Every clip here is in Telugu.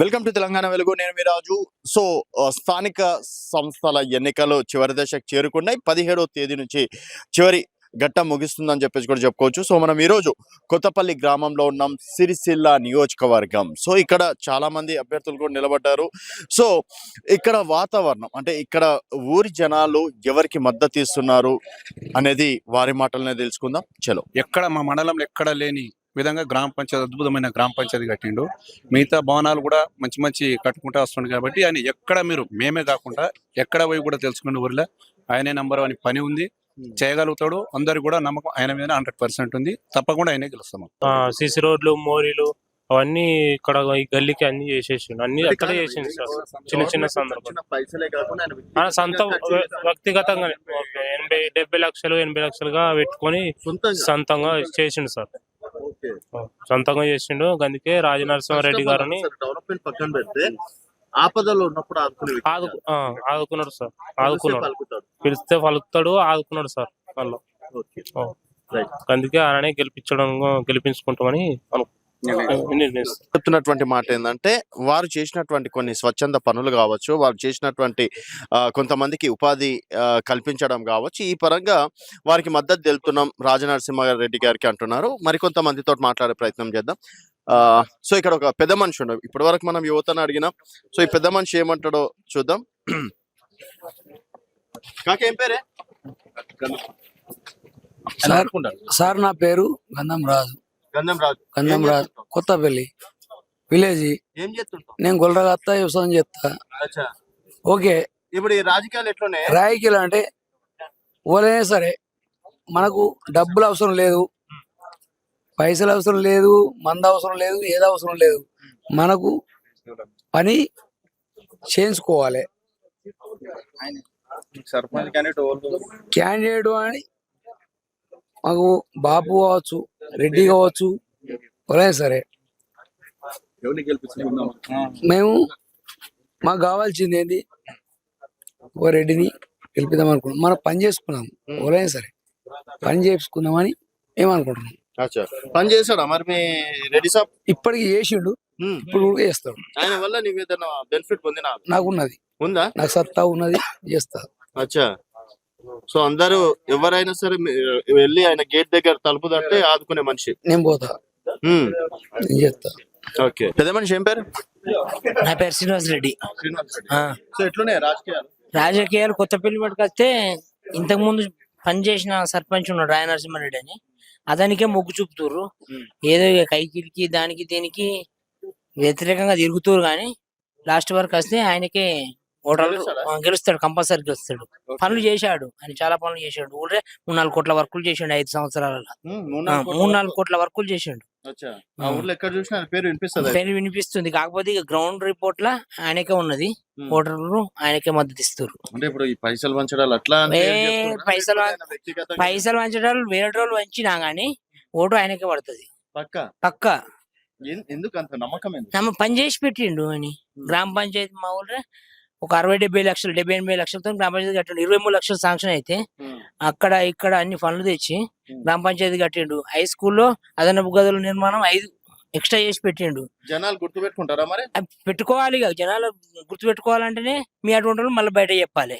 వెల్కమ్ టు తెలంగాణ వెలుగు నేను మీ రాజు. సో స్థానిక సంస్థల ఎన్నికలు చివరి దశకు చేరుకున్నాయి. పదిహేడవ తేదీ నుంచి చివరి ఘట్టం ముగిస్తుందని చెప్పేసి కూడా చెప్పుకోవచ్చు. సో మనం ఈరోజు కొత్తపల్లి గ్రామంలో ఉన్నాం. సిరిసిల్ల నియోజకవర్గం. సో ఇక్కడ చాలా మంది అభ్యర్థులు కూడా నిలబడ్డారు. సో ఇక్కడ వాతావరణం అంటే ఇక్కడ ఊరి జనాలు ఎవరికి మద్దతు ఇస్తున్నారు అనేది వారి మాటలనే తెలుసుకుందాం. చలో. ఎక్కడ మా మండలంలో ఎక్కడ లేని విధంగా గ్రామ పంచాయతీ అద్భుతమైన గ్రామ పంచాయతీ కట్టిండు. మిగతా భవనాలు కూడా మంచి మంచి కట్టుకుంటూ వస్తుండు కాబట్టి ఆయన ఎక్కడ మీరు మేమే కాకుండా ఎక్కడ పోయి కూడా తెలుసుకునే ఊరిలో ఆయనే నంబర్ అని పని ఉంది. చేయగలుగుతాడు. అందరికి కూడా నమ్మకం ఆయన మీద హండ్రెడ్ పర్సెంట్ ఉంది. తప్పకుండా ఆయనే గెలుస్తాం సిసి రోడ్లు మోరీలు అవన్నీ ఇక్కడ ఈ గల్లీకి అన్ని చేసేసిండు. అన్ని అక్కడే చేసిండు సార్. చిన్న చిన్న సందర్భాలు. పైసలే కాకుండా ఆ, సొంత వ్య- వ్యక్తిగతంగా ఎనభై డెబ్బై లక్షలు ఎనభై లక్షలుగా పెట్టుకొని సొంతంగా చేసిండు సార్. సొంతంగా చేసిండు. అందుకే రాజనరసింహారెడ్డి గారిని డెవలప్మెంట్ పక్కన పెడితే ఆపదలో ఉన్నప్పుడు ఆదుకున్నాడు సార్. ఆదుకున్నాడు. పిలిస్తే పలుకుతాడు. ఆదుకున్నాడు సార్ వాళ్ళు. అందుకే ఆయననే గెలిపించడం గెలిపించుకుంటామని అను నిర్ణయిస్తాం చెప్తున్నటువంటి మాట ఏంటంటే వారు చేసినటువంటి కొన్ని స్వచ్ఛంద పనులు కావచ్చు వారు చేసినటువంటి కొంతమందికి ఉపాధి కల్పించడం కావచ్చు ఈ పరంగా వారికి మద్దతు తెలుపుతున్నాం రాజనరసింహారెడ్డి గారికి అంటున్నారు. మరికొంతమందితో మాట్లాడే ప్రయత్నం చేద్దాం. ఆ, సో ఇక్కడ ఒక పెద్ద మనిషి ఉండవు ఇప్పటి వరకు మనం యువతను అడిగినాం. సో ఈ పెద్ద మనిషి ఏమంటాడో చూద్దాం. కాకేం పేరే? సార్ సార్ నా పేరు గంధం రాజు. గంధం రాజు. గంధం రాజు. కొత్తపల్లి. విలేజ్. ఏం చేస్తుంటాం నేను గొల్లరగత్తా వ్యవసాయం చేస్తా. అచ్చా. ఓకే. ఇప్పుడు ఈ రాజకీయాలు ఎట్లున్నాయి? రాయికిలు అంటే ఓలైనా సరే మనకు డబ్బులు అవసరం లేదు. పైసలు అవసరం లేదు. మంద అవసరం లేదు. ఏది అవసరం లేదు. మనకు పని చేయించుకోవాలి. సర్పంచ్ క్యాండిడేట్ అని మాకు బాపు కావచ్చు రెడ్డి కావచ్చు ఎవరైనా సరే. మేము మాకు కావాల్సింది ఏంది? ఓ రెడ్డిని గెలిపిద్దాం అనుకున్నాం మనం పని చేసుకున్నాం ఎవరైనా సరే. పని చేసుకుందామని ఏమనుకుంటున్నాం అచ్చా. పని చేశాడా? మరి మీ రెడ్డి సాబ్? ఇప్పటికి చేసిండు. ఇప్పుడు కూడా చేస్తాడు. ఆయన వల్ల నీకు ఏదైనా బెనిఫిట్ పొందినా నాకు ఉన్నది ఉందా? నాకు సత్తా ఉన్నది చేస్తా. అచ్చా. సో అందరూ ఎవరైనా సరే వెళ్ళి ఆయన గేట్ దగ్గర తలుపు తట్టే ఆదుకునే మనిషి. నేను పోతా. నేను చేస్తా. ఓకే. పెద్ద మనిషి ఏం పేరు? నా పేరు శ్రీనివాస్ రెడ్డి. సో ఎట్లున్నాయి రాజకీయాలు? రాజకీయాలు కొత్తపల్లి పట్టుకొస్తే ఇంతకు ముందు పనిచేసిన సర్పంచ్ ఉన్నాడు రాయ నరసింహారెడ్డి అని. అతనికే మొగ్గు చూపుతుర్రు. ఏదో కైకిలికి దానికి దీనికి వ్యతిరేకంగా తిరుగుతురు కానీ లాస్ట్ వరకు వస్తే ఆయనకే ఓటర్లు గెలుస్తాడా? కంపల్సరీ గెలుస్తాడు. పనులు చేశాడు. ఆయన చాలా పనులు చేశాడు. ఊరే మూడు నాలుగు కోట్ల వర్కులు చేసిండు ఐదు సంవత్సరాలలో. మూడు నాలుగు కోట్ల వర్కులు. చేసిండు పేరు వినిపిస్తుంది? కాకపోతే ఇక గ్రౌండ్ రిపోర్ట్ లా ఆయనకే ఉన్నది. ఓటర్లు ఆయనకే మద్దతు ఇస్తారు. అంటే ఇప్పుడు ఈ పైసలు పంచడాలు అట్లా? పైసలు పైసలు వంచడాలు వేరే రోజులు వంచినా గానీ ఓటు ఆయనకే పడుతుంది. పక్క? పక్క. ఎందుకు అంత నమ్మకం పని చేసి పెట్టిండు అని. గ్రామ పంచాయతీ మా ఊళ్ళో ఒక అరవై డెబ్బై లక్షలు డెబ్బై ఎనభై లక్షలతో గ్రామ పంచాయతీ కట్టిండు. ఇరవై మూడు లక్షలు శాంక్షన్ అయితే. అక్కడ ఇక్కడ అన్ని పనులు తెచ్చి. గ్రామ పంచాయతీ కట్టిండు. హై స్కూల్లో అదనపు గదుల నిర్మాణం ఐదు ఎక్స్ట్రా చేసి పెట్టిండు. జనాలు గుర్తు పెట్టుకుంటారా మరి పెట్టుకోవాలి ఇక. జనాలు గుర్తు పెట్టుకోవాలంటేనే మీ అటువంటి వాళ్ళు మళ్ళీ బయట చెప్పాలి.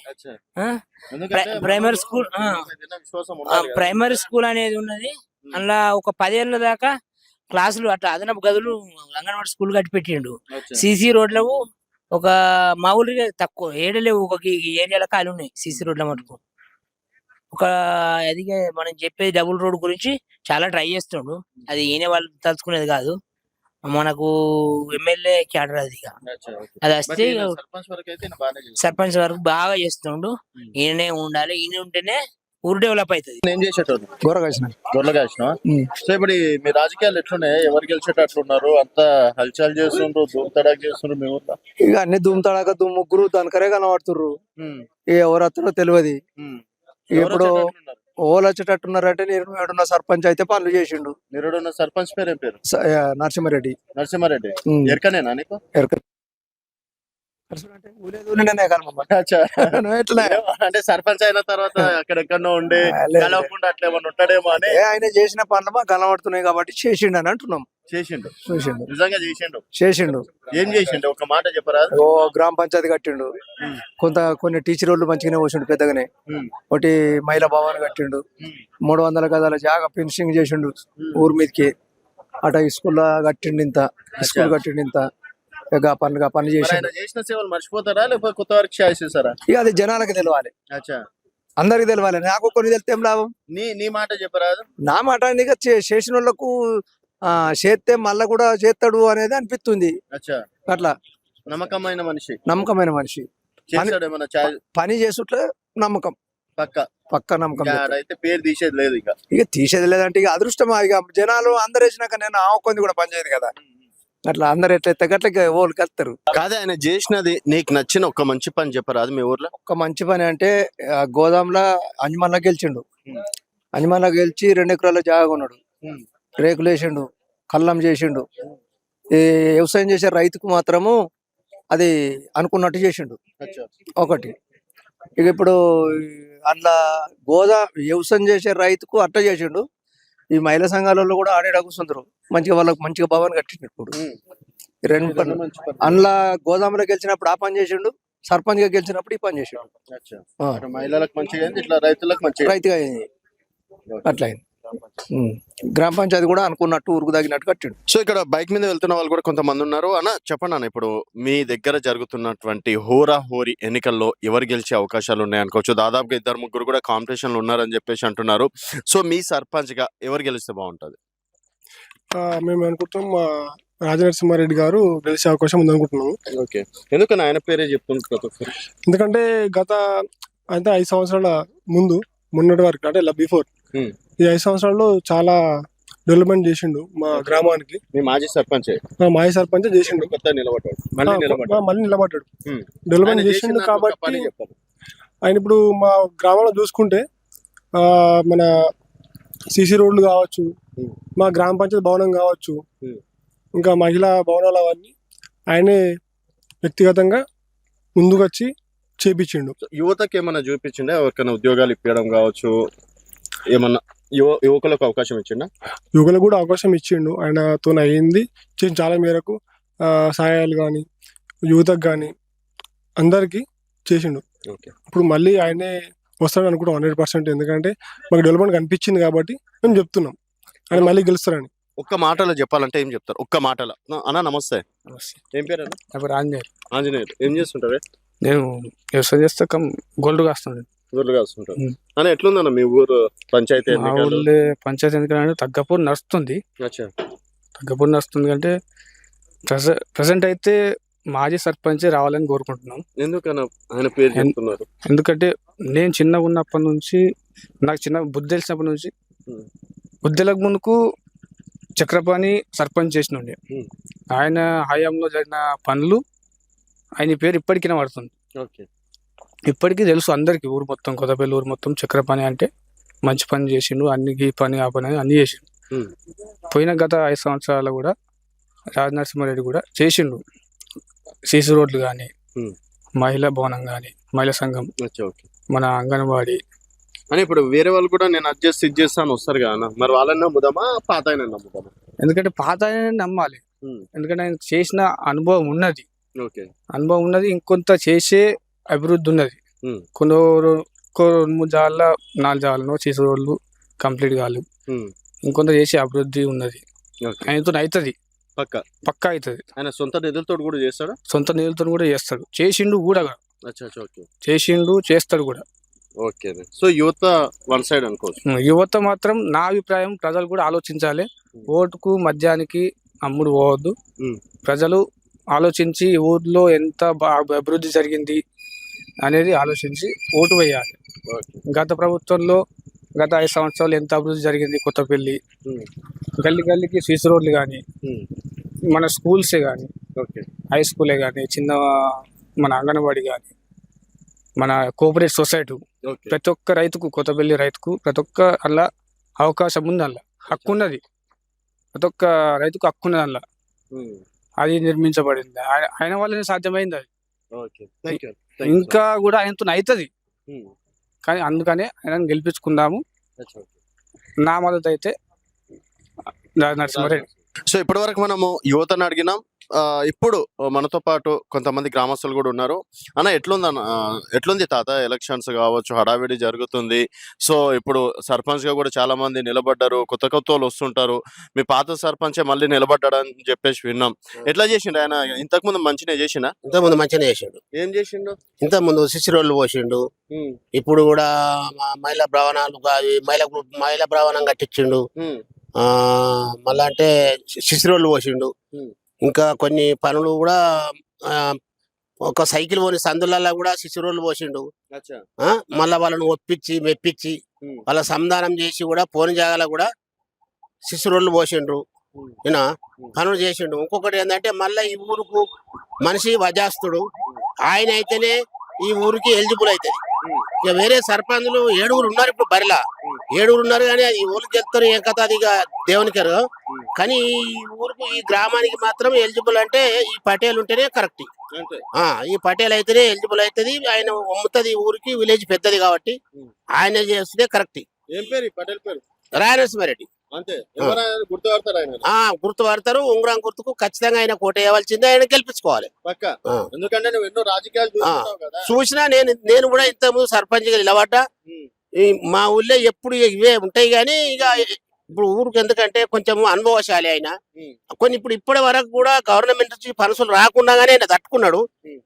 Primary school. ప్రైమరీ స్కూల్ అనేది ఉన్నది. అందులో ఒక పదేళ్ళ దాకా క్లాసులు అట్లా అదనపు గదులు అంగన్వాడీ స్కూల్ కట్టి పెట్టిండు. సీసీ రోడ్లకు ఒక మామూలుగా తక్కువ ఏడలేవు ఒక ఏరియాలో ఖాళీ ఉన్నాయి సీసీ రోడ్ల మటుకు. ఒక అది మనం చెప్పేది డబుల్ రోడ్ గురించి చాలా ట్రై చేస్తుండు అది ఈయన వాళ్ళు తలుచుకునేది కాదు. మనకు ఎమ్మెల్యే క్యాడర్ అది. అది వస్తే సర్పంచ్ వరకు బాగా చేస్తుండు. ఈయననే ఉండాలి. ఈయన ఉంటేనే ఊరు డెవలప్ అవుతుంది. ఏం చేసేటోడు. గొర్రె గొర్రెలు కాసిన? సో ఇప్పుడు మీ రాజకీయాలు ఎట్లున్నాయి? ఎవరు గెలిచేటట్లున్నారు? అంతా హల్చల్ చేస్తుండ్రు ధూమ్ తడాక్ చేస్తుండ్రు మీ ఊర్లో? ఇక అన్ని దుమ్ తడాక దుమ్ ముగ్గురు దానికరే కనబడుతుర్రు. ఇక ఎవరు అతనో తెలియదు. ఇప్పుడు? ఓలు వచ్చేటట్టున్నారంటే నేను ఏడున్న సర్పంచ్ అయితే పనులు చేసిండు. నిరుడున్న సర్పంచ్ పేరు ఏం పేరు నరసింహారెడ్డి. నరసింహారెడ్డి. ఎరకనేనా నీకు? ఎరక- అంటే సర్పంచ్ అయిన తర్వాత అక్కడెక్కడో ఉండి. కలవకుండా అట్లా ఏమన్నా ఉంటాడేమో అని ఆయన చేసిన పనులు మాకు కనబడుతున్నాయి కాబట్టి చేసిండు అని అంటున్నాం. చేసిండు. చూసిండు. నిజంగా చేసిండు. చేసిండు. ఏం చేసిండు? ఒక మాట చెప్పరా? ఓ గ్రామ పంచాయతీ కట్టిండు. కొంత కొన్ని టీచర్ వాళ్ళు మంచిగానే పోసిండు పెద్దగానే. ఒకటి మహిళా భవన్ కట్టిండు. మూడు వందల గదాల జాగా ఫినిషింగ్ చేసిండు ఊరి మీదకి. అట స్కూల్ కట్టిండు ఇంత స్కూల్ కట్టిండు ఇంత ఇక ఆ పనులు ఆ పనులు ఆయన చేసిన సేవలు మర్చిపోతారా? లేకపోతే కొత్త వరకు చేసేసారా ఇక అది జనాలకు తెలవాలి. అచ్చా. అందరికి తెలవాలి. నాకు కొన్ని తెలితే ఏం లాభం? నీ నీ మాట చెప్పరాదు? నా మాట ఇక చే- చేసిన వాళ్ళకు ఆ చేస్తే మళ్ళా కూడా చేస్తాడు అనేది అనిపిస్తుంది. అచ్చా. అట్లా. నమ్మకమైన మనిషి. నమ్మకమైన మనిషి. చేస్తాడు ఏమన్నా ఛాయ్ పని చేసుట్లే నమ్మకం. పక్క. పక్క నమ్మకం ఇంకా చేస్తాడు. ఆడైతే పేరు తీసేది లేదు ఇక. ఇక తీసేది లేదంటే ఇక అదృష్టం ఇక జనాలు అందరు వేసినాక నేను ఆవుకుంది కూడా పనిచేయదు కదా. అట్లా అందరు ఎట్లా ఎత్తే గట్ల ఇక ఓళ్ళు కలుస్తారు. కాదే ఆయన చేసినది నీకు నచ్చిన ఒక మంచి పని చెప్పరాదు మీ ఊర్లో? ఒక మంచి పని అంటే ఆ గోదాంలో అంజమల్ల గెలిచిండు. అంజమల్ల గెలిచి రెండు ఎకరాల జాగా ఉన్నాడు. రేకులు వేసిండు కల్లం చేసిండు. ఈ వ్యవసాయం చేసే రైతుకు మాత్రము అది అనుకున్నట్టు చేసిండు. ఒకటి. ఇక ఇప్పుడు అట్లా గోదా వ్యవసాయం చేసే రైతుకు అట్ట చేసిండు. ఈ మహిళా సంఘాలలో కూడా ఆడే కూర్చుంటారు మంచిగా వాళ్ళకి మంచిగా భవన్ కట్టిండు ఇప్పుడు. రెండు పనులు. పని. అందులో గోదాములో గెలిచినప్పుడు ఆ పని చేసిండు సర్పంచ్గా గెలిచినప్పుడు ఈ పని చేసిండు. మహిళలకు మంచిగా రైతులకు మంచిగా రైతుగా అట్లా అయింది. గ్రామ పంచాయతీ కూడా అనుకున్నట్టు ఊరుకు తగినట్టు కట్టిండు. సో ఇక్కడ బైక్ మీద వెళ్తున్న వాళ్ళు కూడా కొంతమంది ఉన్నారు. అన్న చెప్పండి అన్న ఇప్పుడు మీ దగ్గర జరుగుతున్నటువంటి హోరా హోరీ ఎన్నికల్లో ఎవరు గెలిచే అవకాశాలు ఉన్నాయి అనుకోవచ్చు. దాదాపుగా ఇద్దరు ముగ్గురు కూడా కాంపిటీషన్లో ఉన్నారని చెప్పేసి అంటున్నారు. సో మీ సర్పంచ్గా ఎవరు గెలిస్తే బాగుంటది? ఆ, మేము అనుకుంటున్నాం మా రాజనరసింహారెడ్డి గారు గెలిచే అవకాశం ఉంది అనుకుంటున్నాము. ఓకే. ఎందుకని ఆయన పేరే చెప్తుంటారు ఎందుకంటే గత అంటే ఐదు సంవత్సరాల ముందు మొన్నటి వరకు అంటే బిఫోర్. ఈ ఐదు సంవత్సరాల్లో చాలా డెవలప్మెంట్ చేసిండు మా గ్రామానికి. మీ మాజీ సర్పంచ్? మాజీ సర్పంచ్ చేసిండు. కొత్త నిలబడ్డాడు. మళ్ళీ నిలబడ్డాడు. మళ్ళీ నిలబడ్డాడు. డెవలప్మెంట్ చేసిండు కాబట్టి ఆయన ఇప్పుడు మా గ్రామంలో చూసుకుంటే ఆ, మన సిసి రోడ్లు కావచ్చు. మా గ్రామ పంచాయతీ భవనం కావచ్చు. ఇంకా మహిళా భవనాలు అవన్నీ ఆయనే వ్యక్తిగతంగా ముందుకొచ్చి చేపించిండు. యువతకి ఏమన్నా చూపించిండే? ఎవరికైనా ఉద్యోగాలు ఇప్పించడం కావచ్చు ఏమన్నా యువ యువకులకు అవకాశం ఇచ్చిండా యువకులకు కూడా అవకాశం ఇచ్చిండు ఆయనతో అయ్యింది చేసిన చాలా మేరకు సహాయాలు కానీ యువతకు కానీ అందరికీ చేసిండు. ఓకే. ఇప్పుడు మళ్ళీ ఆయనే వస్తాడు అనుకుంటాం హండ్రెడ్ పర్సెంట్. ఎందుకంటే మాకు డెవలప్మెంట్ కనిపించింది కాబట్టి మేము చెప్తున్నాం. ఆయన మళ్ళీ గెలుస్తారని. ఒక్క మాటలో చెప్పాలంటే ఏం చెప్తారు? ఒక్క మాటలో. అన్న నమస్తే. ఏం పేరు అన్న? ఆంజనేయులు. ఆంజనేయులు. ఏం చేస్తుంటారు? నేను వ్యవసాయం చేస్తే కమ్ గోల్డ్ కాస్తున్నాను ఊర్లు కాస్తుంటారు. అన్న ఎట్లుందన్న మీ ఊరు పంచాయతీ మా ఎన్నికలు? ఊళ్ళో పంచాయతీ ఎందుకంటే తగ్గపూర్ నడుస్తుంది. అచ్చా. తగ్గపూర్ నడుస్తుంది అంటే ప్రజ ప్రజెంట్ అయితే మాజీ సర్పంచ్ రావాలని కోరుకుంటున్నాం. ఎందుకన్నా ఆయన పేరు ఎన్- చెప్తున్నారు? ఎందుకంటే నేను చిన్నగా ఉన్నప్పటి నుంచి నాకు చిన్న బుద్ధి తెలిసినప్పటి నుంచి. బుద్ధులకు ముందుకు చక్రపాణి సర్పంచ్ చేసిన ఉండే. ఆయన హయాంలో జరిగిన పనులు ఆయన పేరు ఇప్పటికీ పడుతుంది. ఓకే. ఇప్పటికీ తెలుసు అందరికి ఊరు మొత్తం కొత్తపల్లి ఊరు మొత్తం చక్ర పని అంటే మంచి పని చేసిండు అన్ని ఈ పని ఆ పని అని అన్ని చేసిండు. పోయిన గత ఐదు సంవత్సరాలు కూడా రాజ నరసింహారెడ్డి కూడా చేసిండు. సీసీ రోడ్లు కానీ. మహిళా భవనం కానీ మహిళా సంఘం మన అంగన్వాడీ. అని ఇప్పుడు వేరే వాళ్ళు కూడా నేను అడ్జస్ట్ ఇది చేస్తాను వస్తారు కదా మరి వాళ్ళని నమ్ముదామా పాత ఆయన నమ్ముదామా? ఎందుకంటే పాత నమ్మాలి. ఎందుకంటే ఆయన చేసిన అనుభవం ఉన్నది. ఓకే. అనుభవం ఉన్నది ఇంకొంత చేసే అభివృద్ధి ఉన్నది. కొన్ని రెండు మూడు జాల నాలుగు జాలను సీసీ రోడ్లు కంప్లీట్ కాదు ఉమ్. ఇంకొంత చేసే అభివృద్ధి ఉన్నది. ఆయనతో అవుతుంది పక్క. పక్కా అవుతుంది ఆయన సొంత నిధులతో కూడా చేస్తాడా? సొంత నిధులతో కూడా చేస్తాడు. చేసిండు కూడా చేసిండు చేస్తాడు కూడా. ఓకే సో యువత వన్ సైడ్ అనుకోవచ్చు. యువత మాత్రం నా అభిప్రాయం ప్రజలు కూడా ఆలోచించాలి. ఓటుకు మద్యానికి అమ్ముడు పోవద్దు. ప్రజలు ఆలోచించి ఊర్లో ఎంత అభివృద్ధి జరిగింది అనేది ఆలోచించి ఓటు వేయాలి. గత ప్రభుత్వంలో గత ఐదు సంవత్సరాలు ఎంత అభివృద్ధి జరిగింది కొత్తపల్లి. గల్లీ గల్లీకి సీసీ రోడ్లు కానీ. మన స్కూల్సే కానీ ఓకే. హై స్కూలే కానీ చిన్న మన అంగన్వాడీ కానీ మన కోఆపరేటివ్ సొసైటీ ప్రతి ఒక్క రైతుకు కొత్తపల్లి రైతుకు ప్రతి ఒక్క అలా అవకాశం ఉంది అలా హక్కు ఉన్నది. ప్రతి ఒక్క రైతుకు హక్కు ఉన్నది అలా. అది నిర్మించబడింది. ఆయ- ఆయన వల్లనే సాధ్యమైంది అది. ఓకే. థ్యాంక్ యూ ఇంకా కూడా ఆయనతో అవుతుంది ఉమ్. కానీ అందుకనే ఆయన గెలిపించుకుందాము. నా మద్దతు అయితే నరసింహారెడ్డి. సో ఇప్పటి వరకు మనము యువతను అడిగినాం. ఆ, ఇప్పుడు మనతో పాటు కొంతమంది గ్రామస్తులు కూడా ఉన్నారు. అన్న ఎట్లుంది అన్న ఎట్లుంది తాత? ఎలక్షన్స్ కావచ్చు హడావిడి జరుగుతుంది. సో ఇప్పుడు సర్పంచ్గా కూడా చాలా మంది నిలబడ్డారు. కొత్త కొత్త వాళ్ళు వస్తుంటారు. మీ పాత సర్పంచే మళ్ళీ నిలబడ్డాడని చెప్పేసి విన్నాం. ఎట్లా చేసిండు ఆయన? ఇంతకు ముందు మంచిగా చేసిన ఇంతకుముందు మంచిగానే చేసిండు. ఏం చేసిండు? ఇంతకుముందు సిసిరోళ్ళు పోసిండు. ఇప్పుడు కూడా మహిళా భవనాలు మహిళా గ్రూప్ మహిళా భవనం కట్టించిండు. మళ్ళా అంటే సిసిరోళ్ళు పోసిండు. ఇంకా కొన్ని పనులు కూడా ఆ, ఒక సైకిల్ పోని సందులలో కూడా సిసిరోళ్ళు పోసిండు మళ్ళా వాళ్ళని ఒప్పించి మెప్పించి. వాళ్ళ సంధానం చేసి కూడా పోని జాగాలో కూడా సిసిరోళ్ళు పోసిండ్రు. ఈయన. పనులు చేసిండు ఇంకొకటి ఏంటంటే మళ్ళీ ఈ ఊరుకు మనిషి వజాస్తుడు ఆయన అయితేనే ఈ ఊరికి ఎలిజిబుల్ అవుతుంది. ఇక వేరే సర్పంచులు ఏడుగురు ఉన్నారు ఇప్పుడు బరిలా. ఏడుగురు ఉన్నారు కానీ అది ఊరికి వెళ్తారు ఏం కథ అది ఇక దేవునికి ఎరుగు. ఉమ్. కానీ ఈ ఊరుకు ఈ గ్రామానికి మాత్రం ఎలిజిబుల్ అంటే ఈ పటేల్ ఉంటేనే కరెక్ట్ ఈ పటేల్ అయితేనే ఎలిజిబుల్ అవుతుంది ఆయన అమ్ముతుంది ఊరికి విలేజ్ పెద్దది కాబట్టి. ఆయన చేస్తే కరెక్ట్ ఏం పేరు పటేల్ పేరు? రాయనరసింహారెడ్డి గుర్తుపడతారు ఉంగరం గుర్తుకు ఖచ్చితంగా ఆయన కోట వేయవలసిందే. ఆయన గెలిపించుకోవాలి. ఎందుకంటే నువ్వు ఎన్నో రాజకీయాలు చూస్తున్నావు కదా. చూసినా నేను నేను కూడా ఇంతకుముందు సర్పంచ్గా నిలబడ్డా. మా ఊళ్ళో ఎప్పుడు ఇవే ఉంటాయి కానీ ఇక ఇప్పుడు ఊరికి ఎందుకంటే కొంచెం అనుభవశాలి ఆయన. కొన్ని ఇప్పుడు ఇప్పటి వరకు కూడా గవర్నమెంట్ నుంచి పనసులు రాకుండానే ఆయన తట్టుకున్నాడు.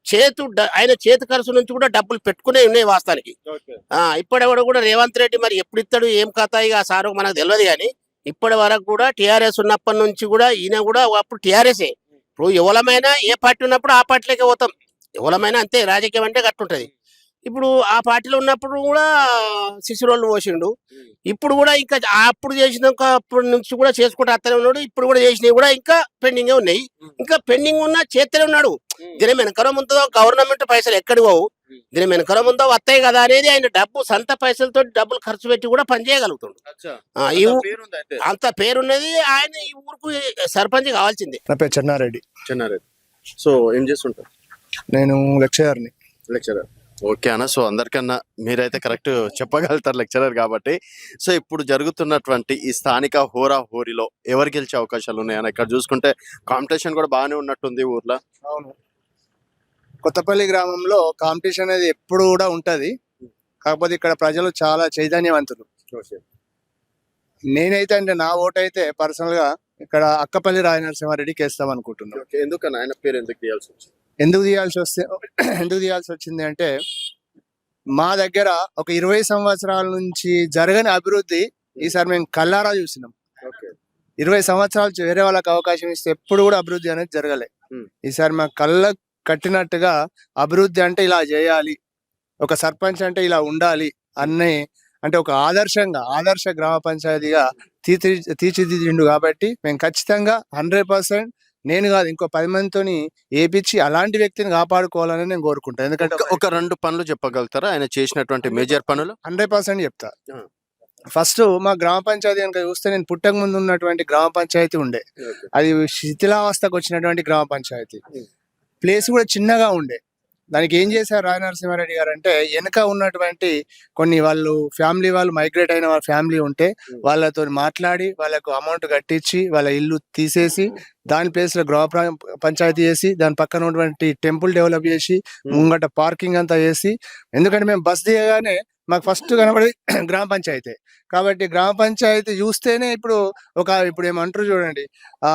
చేతు ఆయన చేతి ఖర్చు నుంచి కూడా డబ్బులు పెట్టుకునే ఉన్నాయి వాస్తవానికి. ఓకే. ఆ ఇప్పటి వరకు కూడా రేవంత్ రెడ్డి మరి ఎప్పుడు ఇస్తాడు ఏం కథ ఇక ఆ సారు మనకు తెలియదు కానీ ఇప్పటి వరకు కూడా టిఆర్ఎస్ ఉన్నప్పటి నుంచి కూడా ఈయన కూడా అప్పుడు టిఆర్ఎస్ ఇప్పుడు ఎవలమైనా ఏ పార్టీ ఉన్నప్పుడు ఆ పార్టీలోకి పోతాం. ఎవలమైనా అంతే రాజకీయం అంటే గట్టుంటది ఇప్పుడు ఆ పార్టీలో ఉన్నప్పుడు కూడా శిశురోళ్ళు పోసిండు. ఇప్పుడు కూడా ఇంకా అప్పుడు చేసిన అప్పటి నుంచి కూడా చేసుకుంటూ అత్తనే ఉన్నాడు. ఇప్పుడు కూడా చేసినవి కూడా ఇంకా పెండింగ్ ఉన్నాయి. ఇంకా పెండింగ్ ఉన్న చేస్తూనే ఉన్నాడు. దీని వెనకర ముందో గవర్నమెంట్ పైసలు ఎక్కడికి పోవు? దీని వెనకర ముందో వస్తాయి కదా అనేది ఆయన డబ్బు సొంత పైసలతో డబ్బులు ఖర్చు పెట్టి కూడా పని చేయగలుగుతుండు. అచ్చా. ఆ, ఈ ఊ- పేరుంది అయితే? అంత పేరున్నది ఆయన ఈ ఊరుకు సర్పంచ్ కావాల్సిందే. నా పేరు చెన్నారెడ్డి. చిన్నారెడ్డి. సో ఏం చేస్తుంటారు? నేను లెక్చరర్ని. లెక్చరర్. ఓకే అన్న. సో అందరికన్నా మీరైతే కరెక్ట్ చెప్పగలుగుతారు లెక్చరర్ కాబట్టి. సో ఇప్పుడు జరుగుతున్నటువంటి ఈ స్థానిక హోరా హోరీలో ఎవరు గెలిచే అవకాశాలు ఉన్నాయని ఇక్కడ చూసుకుంటే కాంపిటీషన్ కూడా బాగానే ఉన్నట్టుంది ఊర్లో. అవును. కొత్తపల్లి గ్రామంలో కాంపిటీషన్ అనేది ఎప్పుడు కూడా ఉంటది. కాకపోతే ఇక్కడ ప్రజలు చాలా చైతన్యవంతులు. నేనైతే అంటే నా ఓటు అయితే పర్సనల్గా ఇక్కడ అక్కపల్లి రాయ నరసింహారెడ్డికి వేస్తాం అనుకుంటున్నాను ఎందుకన్నా ఆయన పేరు ఎందుకు తీయాల్సి వచ్చింది? ఎందుకు తీయాల్సి వస్తే ఎందుకు తీయాల్సి వచ్చింది అంటే మా దగ్గర ఒక ఇరవై సంవత్సరాల నుంచి జరగని అభివృద్ధి ఈసారి మేము కల్లారా చూసినాం. ఓకే. ఇరవై సంవత్సరాలు వేరే వాళ్ళకి అవకాశం ఇస్తే ఎప్పుడు కూడా అభివృద్ధి అనేది జరగలే. ఈసారి మా కళ్ళ కట్టినట్టుగా అభివృద్ధి అంటే ఇలా చేయాలి ఒక సర్పంచ్ అంటే ఇలా ఉండాలి అన్నీ అంటే ఒక ఆదర్శంగా ఆదర్శ గ్రామ పంచాయతీగా తీర్చి తీర్చిదిద్దిండు కాబట్టి మేము ఖచ్చితంగా హండ్రెడ్ పర్సెంట్ నేను కాదు ఇంకో పది మందితోని ఏపిచ్చి అలాంటి వ్యక్తిని కాపాడుకోవాలని నేను కోరుకుంటాను ఎందుకంటే ఒక- రెండు పనులు చెప్పగలుగుతారా? ఆయన చేసినటువంటి మేజర్ పనులు? హండ్రెడ్ పర్సెంట్ చెప్తా. ఫస్ట్ మా గ్రామ పంచాయతీ కనుక చూస్తే నేను పుట్టక ముందు ఉన్నటువంటి గ్రామ పంచాయతీ ఉండే. అది శిథిలావస్థకు వచ్చినటువంటి గ్రామ పంచాయతీ. ప్లేస్ కూడా చిన్నగా ఉండే. దానికి ఏం చేశారు రాయ నరసింహారెడ్డి గారు అంటే వెనక ఉన్నటువంటి కొన్ని వాళ్ళు ఫ్యామిలీ వాళ్ళు మైగ్రేట్ అయిన వాళ్ళ ఫ్యామిలీ ఉంటే. వాళ్ళతో మాట్లాడి వాళ్ళకు అమౌంట్ కట్టించి వాళ్ళ ఇల్లు తీసేసి దాని ప్లేస్లో గ్రామ పంచాయతీ చేసి దాని పక్కన ఉన్నటువంటి టెంపుల్ డెవలప్ చేసి ముంగట పార్కింగ్ అంతా చేసి ఎందుకంటే మేము బస్ దిగగానే మాకు ఫస్ట్ కనబడి గ్రామ పంచాయతీ. కాబట్టి గ్రామ పంచాయతీ చూస్తేనే ఇప్పుడు ఒక ఇప్పుడు ఏమంటారు చూడండి ఆ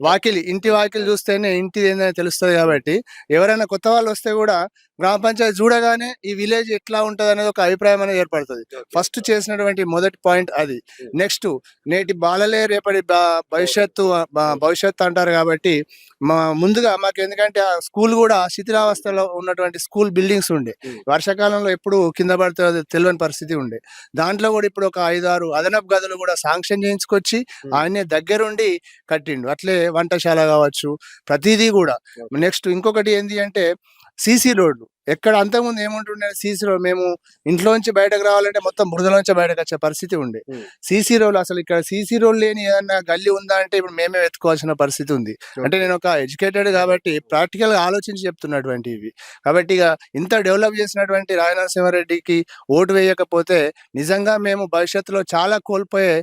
వాకిలి ఇంటి వాకిలి చూస్తేనే ఇంటి ఏందని తెలుస్తుంది కాబట్టి ఎవరైనా కొత్త వాళ్ళు వస్తే కూడా గ్రామ పంచాయతీ చూడగానే ఈ విలేజ్ ఎట్లా ఉంటది అనేది ఒక అభిప్రాయం అనేది ఏర్పడుతుంది. ఫస్ట్ చేసినటువంటి మొదటి పాయింట్ అది. నెక్స్ట్ నేటి బాలలే రేపటి బ- భవిష్యత్తు బ- భవిష్యత్తు అంటారు కాబట్టి మా ముందుగా మాకు ఎందుకంటే ఆ స్కూల్ కూడా శిథిలావస్థలో ఉన్నటువంటి స్కూల్ బిల్డింగ్స్ ఉండే. Hmm. వర్షాకాలంలో ఎప్పుడు కింద పడుతుంది తెలియని పరిస్థితి ఉండే. దాంట్లో కూడా ఇప్పుడు ఒక ఐదారు అదనపు గదులు కూడా శాంక్షన్ చేయించుకొచ్చి Hmm. ఆయనే దగ్గరుండి కట్టిండు. అట్లే వంటశాల కావచ్చు ప్రతిదీ కూడా. నెక్స్ట్ ఇంకొకటి ఏంటి అంటే సీసీ రోడ్లు. ఎక్కడ అంతకుముందు ఏముంటుండే? సీసీ రోడ్ మేము ఇంట్లోంచి బయటకు రావాలంటే మొత్తం బురదలోంచి బయటకు వచ్చే పరిస్థితి ఉండే. సీసీ రోడ్ అసలు ఇక్కడ సీసీ రోడ్ లేని ఏదన్నా గల్లీ ఉందా అంటే ఇప్పుడు మేమే వెతుకోవాల్సిన పరిస్థితి ఉంది. అంటే నేను ఒక ఎడ్యుకేటెడ్ కాబట్టి ప్రాక్టికల్గా ఆలోచించి చెప్తున్నటువంటి ఇవి. కాబట్టి ఇక ఇంత డెవలప్ చేసినటువంటి రాయనరసింహారెడ్డికి ఓటు వేయకపోతే నిజంగా మేము భవిష్యత్తులో చాలా కోల్పోయే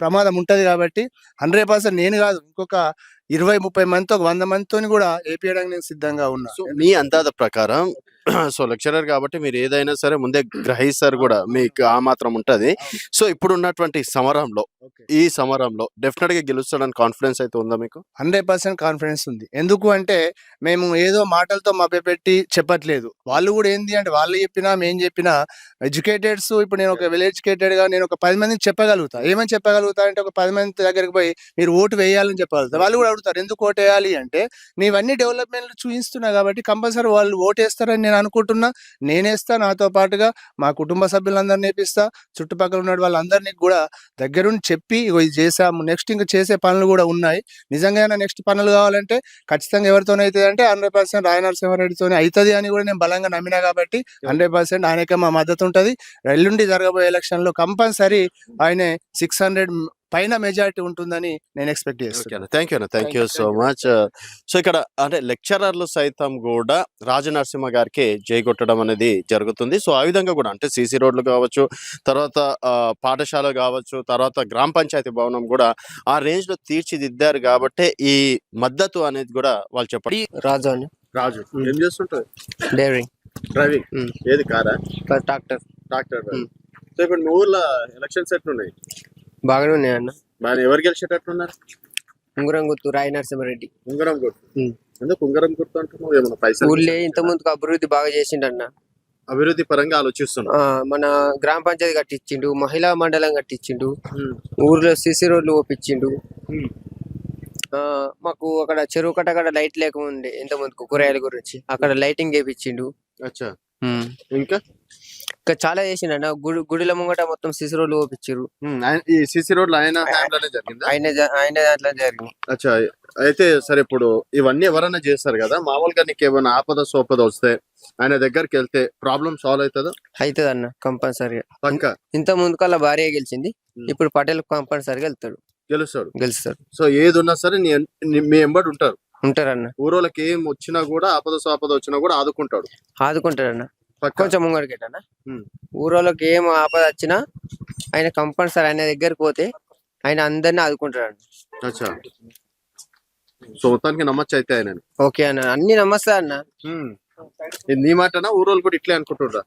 ప్రమాదం ఉంటది కాబట్టి హండ్రెడ్ పర్సెంట్ నేను కాదు ఇంకొక ఇరవై ముప్పై మందితో ఒక వంద మందితో కూడా ఏపీయడానికి నేను సిద్ధంగా ఉన్నా. మీ అందాజ ప్రకారం సో లెక్చరర్ కాబట్టి మీరు ఏదైనా సరే ముందే గ్రహిస్తారు కూడా మీకు ఆ మాత్రం ఉంటది. సో ఇప్పుడు ఉన్నటువంటి సమరంలో ఈ సమరంలో డెఫినెట్గా గెలుస్తాడని కాన్ఫిడెన్స్ అయితే ఉందా మీకు? హండ్రెడ్ పర్సెంట్ కాన్ఫిడెన్స్ ఉంది. ఎందుకు అంటే మేము ఏదో మాటలతో మభ్యపెట్టి చెప్పట్లేదు. వాళ్ళు కూడా ఏంది అంటే వాళ్ళు చెప్పినా మేము చెప్పినా ఎడ్యుకేటెడ్స్ ఇప్పుడు నేను ఒక వెల్ ఎడ్యుకేటెడ్గా నేను ఒక పది మందికి చెప్పగలుగుతా. ఏమని చెప్పగలుగుతా అంటే ఒక పది మంది దగ్గరికి పోయి మీరు ఓటు వేయాలని చెప్పగలుగుతా. వాళ్ళు కూడా అడుగుతారు ఎందుకు ఓటు వేయాలి? అంటే నీవన్నీ డెవలప్మెంట్లు చూపిస్తున్నా కాబట్టి కంపల్సరీ వాళ్ళు ఓటు వేస్తారని నేను అనుకుంటున్నా నేనేస్తా నాతో పాటుగా మా కుటుంబ సభ్యులందరినీ నేపిస్తా చుట్టుపక్కల ఉన్న వాళ్ళందరినీ కూడా దగ్గరుండి చెప్పి ఇగో ఇది చేసాము నెక్స్ట్ ఇంకా చేసే పనులు కూడా ఉన్నాయి. నిజంగా నెక్స్ట్ పనులు కావాలంటే ఖచ్చితంగా ఎవరితోనే అవుతుంది అంటే హండ్రెడ్ పర్సెంట్ రాయ నరసింహారెడ్డితోనే అవుతుంది అని కూడా నేను బలంగా నమ్మినా కాబట్టి హండ్రెడ్ పర్సెంట్ ఆయనకే మా మద్దతు ఉంటుంది. ఎల్లుండి జరగబోయే ఎలక్షన్లో కంపల్సరీ ఆయన సిక్స్ హండ్రెడ్ పైన మెజారిటీ ఉంటుందని నేను ఎక్స్పెక్ట్ చేస్తాను థ్యాంక్ యూ అన్న. Thank you so. Much so ఇక్కడ అంటే లెక్చరర్లు సైతం కూడా రాజనరసింహ గారికి జై కొట్టడం అనేది జరుగుతుంది. సో ఆ విధంగా కూడా అంటే సీసీ రోడ్లు కావచ్చు తర్వాత పాఠశాల కావచ్చు తర్వాత గ్రామ పంచాయతీ భవనం కూడా ఆ రేంజ్లో తీర్చిదిద్దారు కాబట్టి ఈ మద్దతు అనేది కూడా వాళ్ళు చెప్పండి రాజు అని రాజు. ఏం చేస్తుంటారు? డైరీ. డ్రైవింగ్. Hmm. ఏది కారా? Tractor doctor Hmm. సో ఇప్పుడు మీ ఊర్లో ఎలక్షన్స్ ఎట్లున్నాయి బాగానే ఉన్నాయి అన్న. బాగా ఎవరు గెలిచేటట్లున్నారు? ఉంగరం గుర్తు రాయ నరసింహారెడ్డి. ఉంగరం గుర్తు. ఎందుకు ఉంగరం గుర్తు అంటున్నావు? పైసలు ఊళ్ళే ఇంత ముందుకు అభివృద్ధి బాగా చేసిండన్న అభివృద్ధి పరంగా ఆలోచిస్తున్నాం. మన గ్రామ పంచాయతీ కట్టించిండు మహిళా మండలం కట్టించిండు ఊర్లో సిసి రోడ్లు ఓపించిండు. ఆ, మాకు అక్కడ చెరువు కట్ట అక్కడ లైట్ లేకుండే ఇంత ముందుకు కూరగాయల గురించి. అక్కడ లైటింగ్ వేపించిండు అచ్చా. ఇంకా? ఇంకా చాలా చేసిండన్న. గుడి గుడిల ముంగట మొత్తం సిసి రోడ్లు ఓపించారు ఈ సిసి రోడ్లు ఆయన హ్యాండ్లోనే జరిగిందా? ఆయన ఆయన దాంట్లో జరిగింది అచ్చా అయితే సరే ఇప్పుడు ఇవన్నీ ఎవరైనా చేస్తారు కదా? మామూలుగా నీకు ఏమైనా ఆపద సోపద వస్తే ఆయన దగ్గరికి వెళ్తే ప్రాబ్లం సాల్వ్ అవుతుందా అవుతుంది అన్న కంపల్సరీగా పక్క? ఇంత ముందుకల్లా భార్య గెలిచింది. ఇప్పుడు పటేల్ కంపల్సరీగా వెళ్తాడు. గెలుస్తాడు. గెలుస్తాడు. సో ఏది ఉన్నా సరే మీ ఎంబడి ఉంటారు. ఉంటారన్న. ఊరోళ్ళకి ఏం వచ్చినా కూడా ఆపద సోపద వచ్చినా కూడా ఆదుకుంటాడు. ఆదుకుంటాడన్న. కొంచెం ముంగడికెట్టన్న Hmm. ఊరోళ్ళకి ఏం ఆపద వచ్చినా ఆయన కంపల్సరీ ఆయన దగ్గరికి పోతే ఆయన అందరిని ఆదుకుంటాడు అచ్చా. సో మొత్తానికి నమ్మచ్చు అయితే ఆయన ఓకే అన్న. అన్ని నమస్తే అన్న. నీ మాటనా? ఊరోళ్ళు కూడా ఇట్లే అనుకుంటుండ్రా.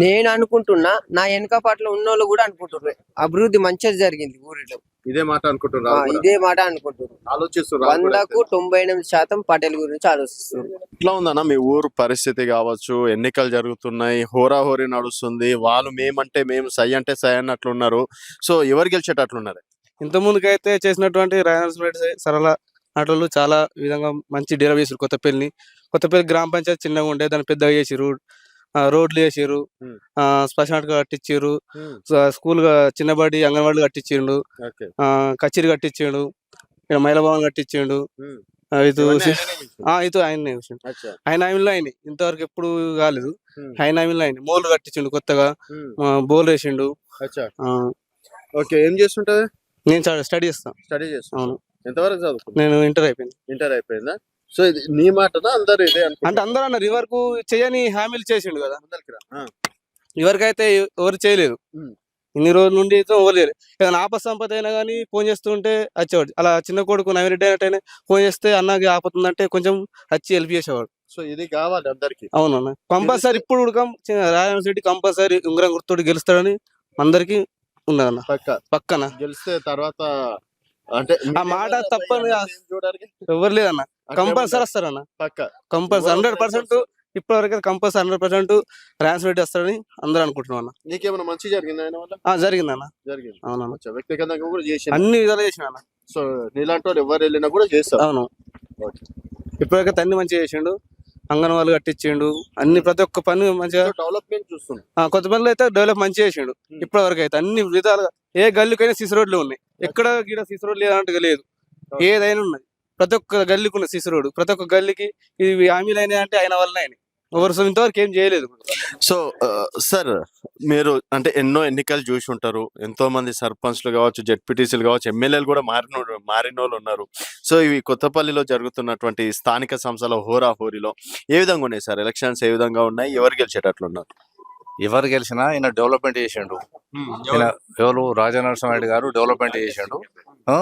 నేను అనుకుంటున్నా నా వెనక పాటలో ఉన్నోళ్ళు కూడా అనుకుంటున్నారు అభివృద్ధి మంచిగా జరిగింది ఊరిలో. ఇదే మాట అనుకుంటున్నా ఇదే మాట అనుకుంటున్నారు ఆలోచిస్తున్నారు వందకు తొంభై ఎనిమిది శాతం పటేల్ గురించి ఆలోచిస్తున్నారు. ఎట్లా ఉందన్న మీ ఊరు పరిస్థితి కావచ్చు ఎన్నికలు జరుగుతున్నాయి హోరాహోరీ నడుస్తుంది వాళ్ళు మేమంటే మేము సై అంటే సై అన్నట్లు ఉన్నారు. సో ఎవరు గెలిచేటట్లున్నారు ఇంత ముందుకైతే చేసినటువంటి రాయనరసింహారెడ్డి సరళ ఆటోలు చాలా విధంగా మంచి డెవలప్ చేసారు కొత్తపల్లిని. కొత్తపల్లి గ్రామ పంచాయతీ చిన్నగా ఉండే దాన్ని పెద్దగా చేసిరు రోడ్లు వేసిరు. ఆ, శ్మశానాలు కట్టించారు స్కూల్ చిన్నబడి అంగన్వాడీ కట్టించిండు కచేరీ కట్టించిండు ఇక్కడ మహిళా భవన్ కట్టించిండు ఇది ఇది ఆయన ఆయన ఆమెలో అయినాయి ఇంతవరకు ఎప్పుడు కాలేదు. ఆయన ఆమెలో అయినాయి మోళ్ళు కట్టించిండు కొత్తగా. బోల్ వేసిండు. ఓకే ఏం చేస్తుంటది నేను స్టడీ చేస్తాను స్టడీ చేస్తాను అవును. ఎంతవరకు నేను ఇంటర్ అయిపోయింది. ఇంటర్ అయిపోయిందా? సో ఇది నీ మాటనా అందరు ఇదే అంటే అందరూ అన్నారు ఇవరకు చేయని హామీలు చేసిండు కదా. ఇవరికైతే ఎవరు చేయలేదు. ఇన్ని రోజుల నుండి అయితే ఎవరు చేయలేదు ఏదైనా ఆపద సంపద అయినా కానీ ఫోన్ చేస్తుంటే వచ్చేవాడు. అలా చిన్న కొడుకు నవిరెడ్డి అయినట్టయినా ఫోన్ చేస్తే అన్నకి ఆపతుందంటే కొంచెం వచ్చి హెల్ప్ చేసేవాడు. సో ఇది కావాలి అందరికి. అవునన్న. కంపల్సరీ ఇప్పుడు ఉడకం. రెడ్డి కంపల్సరీ ఉంగరం గుర్తుడు గెలుస్తాడని అందరికి ఉన్నదన్న. పక్క. పక్కన. గెలిస్తే తర్వాత అంటే ఆ మాట తప్పని ఎవరు లేదన్న. కంపల్సరీ వస్తారన్న. పక్క. కంపల్సరీ హండ్రెడ్ పర్సెంట్ ఇప్పటివరకు కంపల్సరీ హండ్రెడ్ పర్సెంట్ రాయన్స్ రెడ్డి వస్తాడని అందరూ అనుకుంటున్నాం అన్న. నీకేమైనా మంచి జరిగింది ఆయన వల్ల? ఆ, జరిగిందన్న జరిగింది. అవునన్న. వ్యక్తిగతంగా కూడా చేసి అన్ని విధాలు చేసిన అన్న. సో నీలాంటి వాళ్ళు ఎవరు వెళ్ళినా కూడా చేస్తారు. అవును. ఇప్పటివరకు అన్ని మంచిగా చేసిండు. అంగన్వాళ్ళు కట్టించిండు. అన్ని ప్రతి ఒక్క పని మంచిగా డెవలప్మెంట్ చూస్తున్నాం. కొత్త పనులు అయితే డెవలప్ మంచిగా చేసిండు. ఇప్పటి వరకు అయితే అన్ని విధాలుగా ఏ గల్లీకైనా సిసి రోడ్లు ఉన్నాయి. ఎక్కడ గీడ సిసి రోడ్ లేదంటే లేదు. ఏదైనా ఉన్నది. ప్రతి ఒక్క గల్లీకి ఉన్న సిసి రోడ్ ప్రతి ఒక్క గల్లీకి ఇవి హామీలు అయినాయి అంటే ఆయన వల్ల అయినాయి. ఇంతవరకు ఏం చేయలేదు. సో సార్ మీరు అంటే ఎన్నో ఎన్నికలు చూసి ఉంటారు. ఎంతో మంది సర్పంచ్లు కావచ్చు జెడ్పీటీసీలు కావచ్చు ఎమ్మెల్యేలు కూడా మారిన మారిన వాళ్ళు ఉన్నారు. సో ఇవి కొత్తపల్లిలో జరుగుతున్నటువంటి స్థానిక సంస్థల హోరా హోరీలో ఏ విధంగా ఉన్నాయి సార్? ఎలక్షన్స్ ఏ విధంగా ఉన్నాయి? ఎవరు గెలిచేటట్లు ఉన్నారు ఎవరు గెలిచినా ఈయన డెవలప్మెంట్ చేసిండు. ఈయన ఎవరు? రాజనరసింహారెడ్డి గారు డెవలప్మెంట్ చేసిండు. ఆ,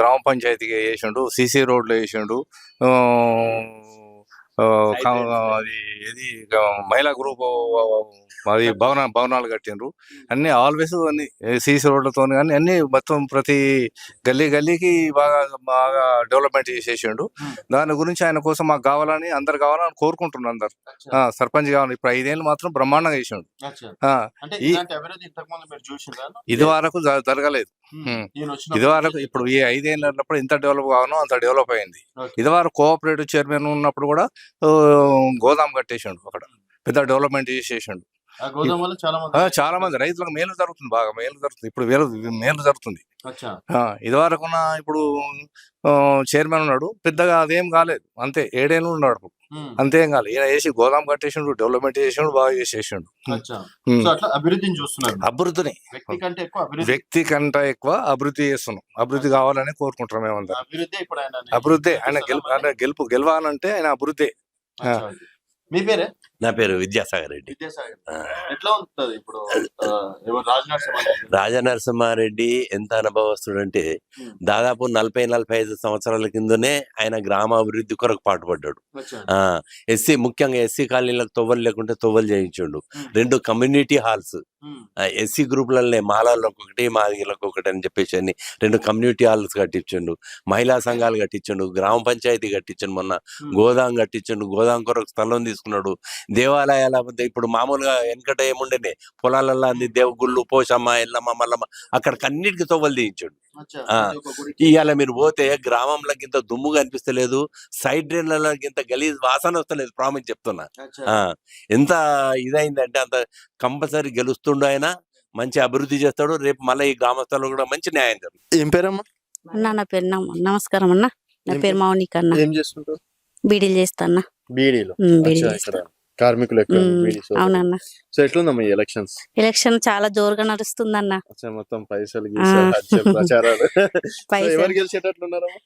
గ్రామ పంచాయతీకి చేసిండు సీసీ రోడ్లు వేసిండు అది ఇక మహిళా గ్రూప్ అది భవన భవనాలు కట్టిండ్రు. అన్ని ఆల్వేస్ అన్ని సీసీ రోడ్లతో కానీ అన్ని మొత్తం ప్రతి గల్లీ గల్లీకి బాగా బాగా డెవలప్మెంట్ చేసేసిండు. దాని గురించి ఆయన కోసం మాకు కావాలని అందరు కావాలని కోరుకుంటున్నారు అందరు. సర్పంచ్ కావాలి ఇప్పుడు ఐదేళ్ళు మాత్రం బ్రహ్మాండంగా చేసిండు. ఇది వరకు జరగలేదు. ఇది వరకు ఇప్పుడు ఈ ఐదేళ్ళప్పుడు ఎంత డెవలప్ కావాలో అంత డెవలప్ అయింది. ఇది వరకు కోఆపరేటివ్ చైర్మన్ ఉన్నప్పుడు కూడా గోదాం కట్టేసిండు అక్కడ. పెద్ద డెవలప్మెంట్ చేసేసిండు. వల్ల చాలా మంది చాలా మంది. రైతులకు మేలు జరుగుతుంది బాగా మేలు జరుగుతుంది. ఇప్పుడు వేలు మేలు జరుగుతుంది. అచ్చా. ఆ, ఇది వరకు ఇప్పుడు చైర్మన్ ఉన్నాడు పెద్దగా అదేం కాలేదు. అంతే ఏడేళ్ళు ఉన్నాడు అప్పుడు. అంతేం కాలేదు. ఈయన వేసి గోదాం కట్టేసిండు డెవలప్మెంట్ చేసిండు బాగా చేసేసిండు. అభివృద్ధిని చూస్తున్నారు. అభివృద్ధిని. వ్యక్తి కంటే ఎక్కువ అభివృద్ధి. చేస్తున్నాం. అభివృద్ధి కావాలని కోరుకుంటున్నాం మేమందరం. అభివృద్ధి ఆయన అభివృద్ధి. ఆయన గెలుపు గెలవాలంటే ఆయన అభివృద్ధి. మీ పేరే? నా పేరు విద్యాసాగర్ రెడ్డి. విద్యాసాగర్. ఎట్లా ఉంటుంది ఇప్పుడు ఆ, ఎవరు రాజనాథ్ రాజా నరసింహారెడ్డి ఎంత అనుభవస్తుడంటే Hmm. దాదాపు నలభై నలభై ఐదు సంవత్సరాల కిందనే ఆయన గ్రామ అభివృద్ధి కొరకు పాటుపడ్డాడు. ఎస్సీ ముఖ్యంగా ఎస్సీ కాలనీలకు తొవ్వలు లేకుంటే తొవ్వలు చేయించుండు. రెండు కమ్యూనిటీ హాల్స్ ఎస్సీ గ్రూపులనే మాలాలకు ఒకటి మాదిగలకు ఒకటి అని చెప్పేసి అని రెండు కమ్యూనిటీ హాల్స్ కట్టించండు మహిళా సంఘాలు కట్టించండు గ్రామ పంచాయతీ కట్టించండు మొన్న గోదాం కట్టించండు గోదాం కొరకు స్థలం తీసుకున్నాడు. దేవాలయాల ఇప్పుడు మామూలుగా వెనకట ఏముండేనే పొలాలలో అంది దేవగుళ్ళు పోషమ్మ ఎల్లమ్మ మల్లమ్మ అక్కడికి అన్నిటికీ తొవ్వలు తీయించాడు. ఇవాళ మీరు పోతే గ్రామంలో ఇంత దుమ్ము కనిపిస్తలేదు సైడ్ డ్రైన్లలో ఇంత గలీజ్ వాసన వస్తలేదు ప్రామిస్ చెప్తున్నా. ఎంత ఇదైందంటే అంత కంపల్సరీ గెలుస్తుండు ఆయన మంచి అభివృద్ధి చేస్తాడు రేపు మళ్ళీ ఈ గ్రామస్తులు కూడా మంచి న్యాయం జరుగుతుంది ఏం పేరమ్మా? అన్న నా పేరు నమ- నమస్కారం అన్న నా పేరు? మౌనిక అన్న. ఏం చేస్తుంటారు బీడీలు చేస్తా అన్న. బీడీలో. బీడీలు అచ్చా, చేస్తా. ఇక్కడ కార్మికులు. అవునన్న. So ఎట్లుందమ్మా elections? ఎలక్షన్ చాలా జోరుగా నడుస్తుందన్న. అచ్చా మొత్తం పైసలు ప్రచారాలు. ఎవరు గెలిచేటట్లున్నారమ్మా?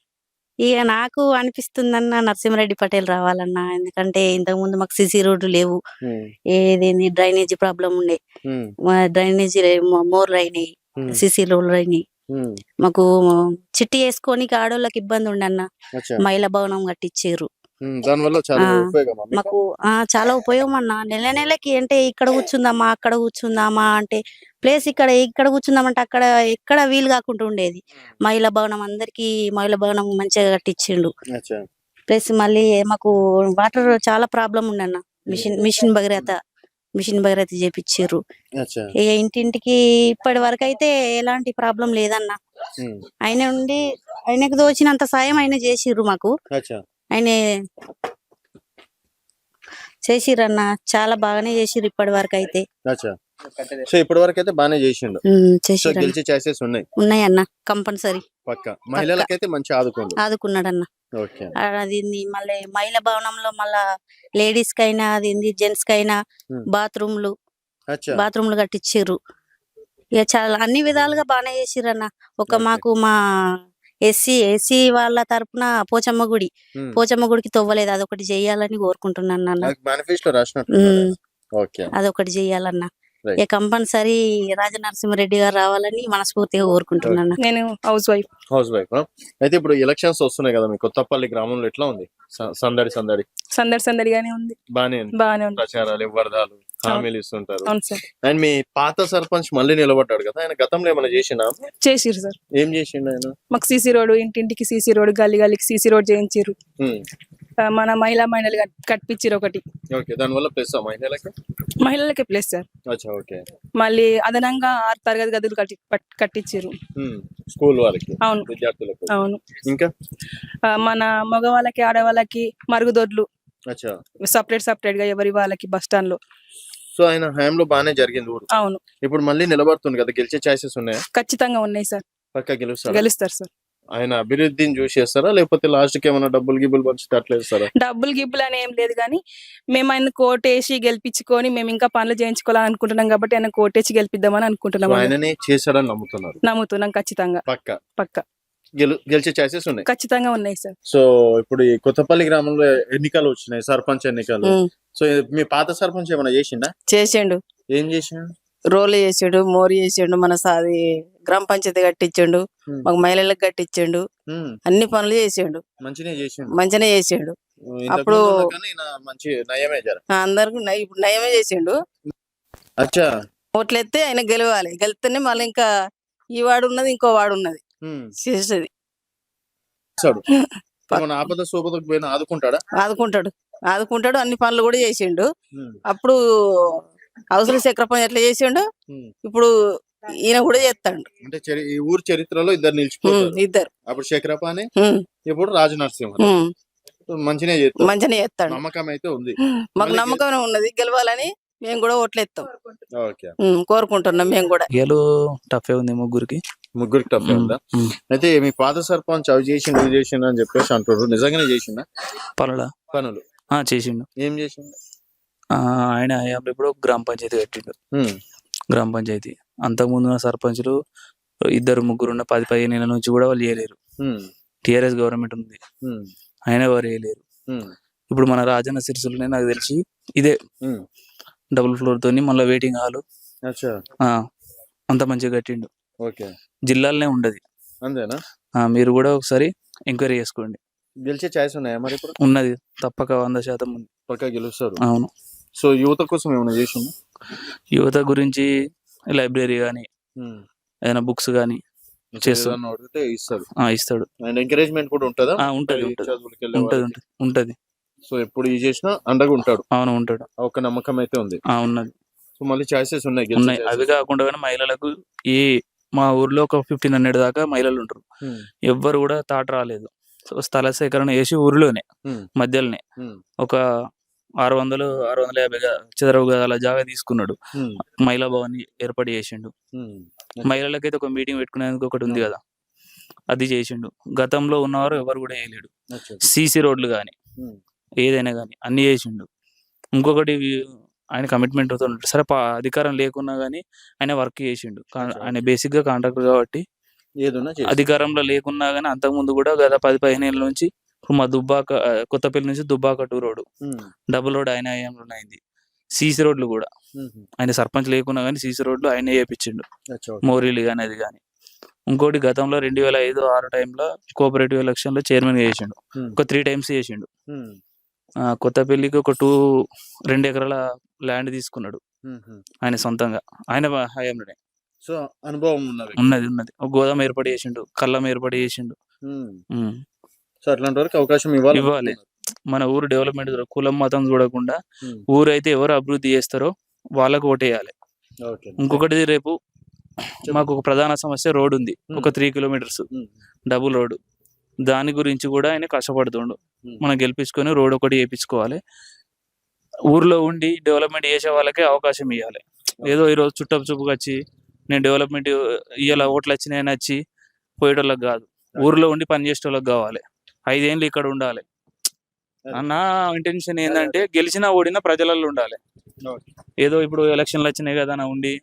ఇక నాకు అనిపిస్తుందన్న నరసింహారెడ్డి పటేల్ రావాలన్న. ఎందుకంటే ఇంతకు ముందు మాకు సిసి రోడ్డు లేవు. ఏదేంది డ్రైనేజీ ప్రాబ్లం ఉండే. డ్రైనేజీ మోర్లు అయినాయి. సిసి రోడ్లు అయినాయి. మాకు చిట్టి వేసుకొని ఆడోళ్ళకి ఇబ్బంది ఉండే అన్న అచ్చా. మహిళా భవనం కట్టించారు దానివల్ల చాలా మీకు? చాలా ఉపయోగం అన్న నెల నెలకి అంటే ఇక్కడ కూర్చుందామా అక్కడ కూర్చుందామా అంటే ప్లేస్ ఇక్కడ ఇక్కడ కూర్చుందామంటే అక్కడ ఎక్కడ వీలు కాకుండా ఉండేది. మహిళా భవనం అందరికి మహిళా భవనం మంచిగా కట్టించిండు. ప్లస్ మళ్ళీ మాకు వాటర్ చాలా problem ఉండన్న mission mission Bhagiratha mission Bhagiratha చేపించారు. ఇక ఇంటింటికి ఇప్పటి వరకు అయితే ఎలాంటి ప్రాబ్లం లేదన్న. ఆయన ఉండి ఆయనకు దోచినంత సాయం ఆయన చేసిర్రు మాకు. ఆయన చేసిరన్న చాలా బాగానే చేసిర్రు ఇప్పటి వరకు అయితే. సో ఇప్పటి వరకు అయితే బాగానే చేసిండు. సో గెలిచే ఛాన్సెస్ ఉన్నాయి. ఉన్నాయన్న కంపల్సరీ. పక్క. మహిళలకైతే మంచి ఆదుకోండి. ఆదుకున్నాడన్న. ఓకే. అది మళ్ళీ మహిళా భవనంలో మళ్ళా లేడీస్ కైనా అది జెంట్స్ కైనా. బాత్రూమ్లు బాత్రూమ్లు కట్టించారు ఇక చాలా అన్ని విధాలుగా బాగానే చేసిరన్న ఒక. మాకు మా ఎస్సీ ఎస్సీ వాళ్ళ తరపున పోచమ్మ గుడి. పోచమ్మ గుడికి తవ్వలేదు. అదొకటి చెయ్యాలని కోరుకుంటున్నాను అన్న అదొకటి. ఇక కంపల్సరీ రాజనరసింహారెడ్డి గారు రావాలని మనస్ఫూర్తిగా కోరుకుంటున్నాను నేను హౌస్ వైఫ్. హౌస్ వైఫ్ అయితే ఇప్పుడు ఎలక్షన్స్ వస్తున్నాయి కదా మీ కొత్తపల్లి గ్రామంలో ఎట్లా ఉంది? సందడి సందడి. సందడి సందడిగానే ఉంది. బానే ఉంది. బాగానే ఉంది. ప్రచారాలు వరదాలు హామీలు ఇస్తుంటారు. అవును సార్. అండ్ మీ పాత సర్పంచ్ మళ్ళీ నిలబడ్డాడు కదా ఆయన గతంలో ఏమైనా చేసినా చేసిర్రు సార్. ఏం చేసిండు ఆయన? మాకు సీసీ రోడ్ ఇంటింటికి సీసీ రోడ్ గల్లీ గల్లీకి సీసీ రోడ్ చేయించారు మన మహిళా మండలి కట్టించారు ఒకటి. ఓకే దానివల్ల ప్లస్ మహిళలకు? మహిళలకే ప్లేస్ సార్. అచ్చా ఓకే. మళ్ళీ అదనంగా ఆరు తరగతి గదులు కట్టి కట్టించారు స్కూల్ వాళ్ళకి అవును. విద్యార్థులకు. అవును. ఇంకా? మన మగవాళ్ళకి ఆడవాళ్ళకి మరుగుదొడ్లు. అచ్చా. సపరేట్ సపరేట్గా ఎవరి వాళ్ళకి బస్ స్టాండ్లో సో ఆయన హయాంలో బాగానే జరిగింది ఊరు. అవును. ఇప్పుడు మళ్ళీ నిలబడుతుంది కదా గెలిచే ఛాన్సెస్ ఉన్నాయా? ఖచ్చితంగా ఉన్నాయి సార్. పక్క గెలుస్తారు? గెలుస్తారు సార్. ఆయన అభివృద్ధిని చూసి చేస్తారా లేకపోతే లాస్ట్కి ఏమైనా డబ్బులు గిబ్బులు పంచితే అట్లా చేస్తారా డబ్బులు గిబ్బులు అని ఏం లేదు కానీ మేము ఆయన కోటేసి గెలిపించుకొని మేము ఇంకా పనులు చేయించుకోవాలని అనుకుంటున్నాం కాబట్టి ఆయన కోటేసి గెలిపిద్దామని అనుకుంటున్నాం. ఆయననే చేశాడని నమ్ముతున్నారు. నమ్ముతున్నాం ఖచ్చితంగా. పక్క. పక్క. గెలు గెలిచే ఛాన్సెస్ ఉన్నాయి. ఖచ్చితంగా ఉన్నాయి సార్. సో ఇప్పుడు ఈ కొత్తపల్లి గ్రామంలో ఎన్నికలు వచ్చినాయి సర్పంచ్ ఎన్నికలు. సో మీ పాత సర్పంచ్ ఏమైనా చేసిండా? చేసిండు. ఏం చేసిండు? రోలు చేసిండు మోరు చేసిండు మన సాది గ్రామ పంచాయతీ కట్టించిండు. మాకు మహిళలకు కట్టించిండు. అన్ని పనులు చేసిండు. మంచినే చేసిండు. అప్పుడు అందరికి నయ- ఇప్పుడు నయమే చేసిండు. ఓట్లెత్తే ఆయన గెలవాలి. గెలిస్తేనే మళ్ళీ ఇంకా ఈ వాడు ఉన్నది ఇంకో వాడు ఉన్నది. చేసేది. చేస్తాడు. మన ఆపద సోపదకు పోయినా ఆదుకుంటాడా? ఆదుకుంటాడు. ఆదుకుంటాడు అన్ని పనులు కూడా చేసిండు. అప్పుడు అవసరం చక్ర పని ఎట్లా చేసిండు. ఇప్పుడు ఈయన కూడా చేస్తాడు. అంటే చరి- ఈ ఊరు చరిత్రలో ఇద్దరు నిలిచిపోతారు. ఇద్దరు. అప్పుడు శేఖరపాని ఇప్పుడు రాజనరసింహ ఉమ్, మంచినే మంచిగానే చేస్తాడు. నమ్మకం అయితే ఉంది. మాకు మళ్ళీ నమ్మకమే ఉన్నది. గెలవాలని మేము కూడా ఓట్లేస్తాం కోరుకుంటున్నాం మేము కూడా. గేలు టఫే ఉంది ముగ్గురికి. ముగ్గురికి టఫ్ ఉందా. అయితే మీ పాత సర్పంచ్ అవి చేసిండు ఇవి చేసిండు అని చెప్పేసి అంటారు నిజంగానే చేసిండా? పనుల? పనులు. ఆ చేసిండు. ఏం చేసిండు? ఆ, ఆయన హయాంలో ఇప్పుడు గ్రామ పంచాయతీ కట్టిండు. గ్రామ పంచాయతీ. అంతకుముందు ఉన్న సర్పంచులు ఇద్దరు ముగ్గురు ఉన్న పది పదిహేను నెలల నుంచి కూడా వాళ్ళు చేయలేరు. ఉమ్. టిఆర్ఎస్ గవర్నమెంట్ ఉంది. ఆయన ఎవరు చేయలేరు. ఉమ్. ఇప్పుడు మన రాజన్న సిరిసిల్లనే నాకు తెలిసి ఇదే. డబుల్ ఫ్లోర్ తోని మళ్ళీ వెయిటింగ్ హాల్. అచ్చా. అంత మంచిగా కట్టిండు. ఓకే. జిల్లాలనే ఉండదు. అంతేనా? ఆ, మీరు కూడా ఒకసారి ఎంక్వైరీ చేసుకోండి. గెలిచే ఛాయిస్ ఉన్నాయా మరి ఇప్పుడు? ఉన్నది. తప్పక వంద శాతం ఉంది. పక్కా గెలుస్తారు. అవును. సో యువత కోసం ఏమైనా చేసిండు యువత గురించి లైబ్రరీ కానీ ఏదైనా బుక్స్ కానీ చేస్తాం ఏదన్నా అడిగితే ఇస్తారు ఆ, ఇస్తాడు. అండ్ ఎంకరేజ్మెంట్ కూడా ఉంటుందా? ఉంటది సో ఎప్పుడు ఇది చేసినా అండగా ఉంటాడు. అవును ఉంటాడు. ఆ ఒక్క నమ్మకం అయితే ఉంది. ఆ ఉన్నది. సో మళ్ళీ ఛాయిసెస్ ఉన్నాయి. అవి కాకుండా కానీ మహిళలకు ఈ మా ఊర్లో ఒక ఫిఫ్టీన్ హండ్రెడ్ దాకా మహిళలు ఉంటారు. ఎవ్వరు కూడా తాట రాలేదు. సో స్థల సేకరణ చేసి ఊరిలోనే. మధ్యలోనే. ఒక ఆరు వందలు ఆరు వందల యాభై చదరపు గదాల జాగా తీసుకున్నాడు. మహిళా భవన్ ఏర్పాటు చేసిండు. మహిళలకైతే ఒక మీటింగ్ పెట్టుకునేందుకు ఒకటి ఉంది కదా అది చేసిండు గతంలో ఉన్నవారు ఎవరు కూడా అచ్చా. సీసీ రోడ్లు కానీ. ఏదైనా కానీ అన్ని చేసిండు ఇంకొకటి ఆయన కమిట్మెంట్ అవుతూ ఉంటాడు సరే పా- అధికారం లేకున్నా కానీ ఆయన వర్క్ చేసిండు ఆయన బేసిక్గా కాంట్రాక్టర్ కాబట్టి అధికారంలో లేకున్నా కానీ అంతకుముందు కూడా గత పది పదిహేను ఏళ్ళ నుంచి ఇప్పుడు మా దుబ్బాక కొత్తపల్లి నుంచి Dubbaka two road double road ఆయన హయాంలో అయింది. సీసీ రోడ్లు కూడా. ఆయన సర్పంచ్ లేకున్నా కానీ సీసీ రోడ్లు ఆయన ఓకే. మోరీలు కానీ అది కానీ ఇంకోటి గతంలో రెండు వేల ఐదు ఆరు టైంలో కోఆపరేటివ్ ఎలక్షన్లో చైర్మన్ చేసిండు. ఒక త్రీ టైమ్స్ చేసిండు. కొత్తపల్లికి ఒక టూ రెండు ఎకరాల ల్యాండ్ తీసుకున్నాడు. ఆయన సొంతంగా. ఆయన హయాంలోనే సో అనుభవం ఉన్నది. ఉన్నది ఉన్నది. ఒక గోదాం ఏర్పాటు చేసిండు కళ్ళం ఏర్పాటు చేసిండు. సో అట్లాంటి వరకు అవకాశం ఇవ్వాలి ఇవ్వాలి. మన ఊరు డెవలప్మెంట్ కులం మతం చూడకుండా Hmm. ఊరైతే ఎవరు అభివృద్ధి చేస్తారో వాళ్ళకు ఓటేయాలి. ఇంకొకటి రేపు మాకు ఒక ప్రధాన సమస్య రోడ్ ఉంది. ఒక త్రీ కిలోమీటర్స్. Double road. దాని గురించి కూడా ఆయన కష్టపడుతుండు. మనం గెలిపించుకొని రోడ్ ఒకటి వేయించుకోవాలి ఊర్లో ఉండి డెవలప్మెంట్ చేసే వాళ్ళకే అవకాశం ఇవ్వాలి ఏదో ఈరోజు చుట్టపు చూపుగా వచ్చి నేను డెవలప్మెంట్ ఇవాళ ఓట్లు వచ్చినాయని వచ్చి పోయేటోళ్ళకి కాదు. ఊర్లో ఉండి పని చేసేటోళ్ళకి కావాలి. ఐదేళ్ళు ఇక్కడ ఉండాలి. నా ఇంటెన్షన్ ఏంటంటే గెలిచినా ఓడినా ప్రజలలో ఉండాలి. ఏదో ఇప్పుడు ఎలక్షన్లు వచ్చినాయి కదా నా ఉండి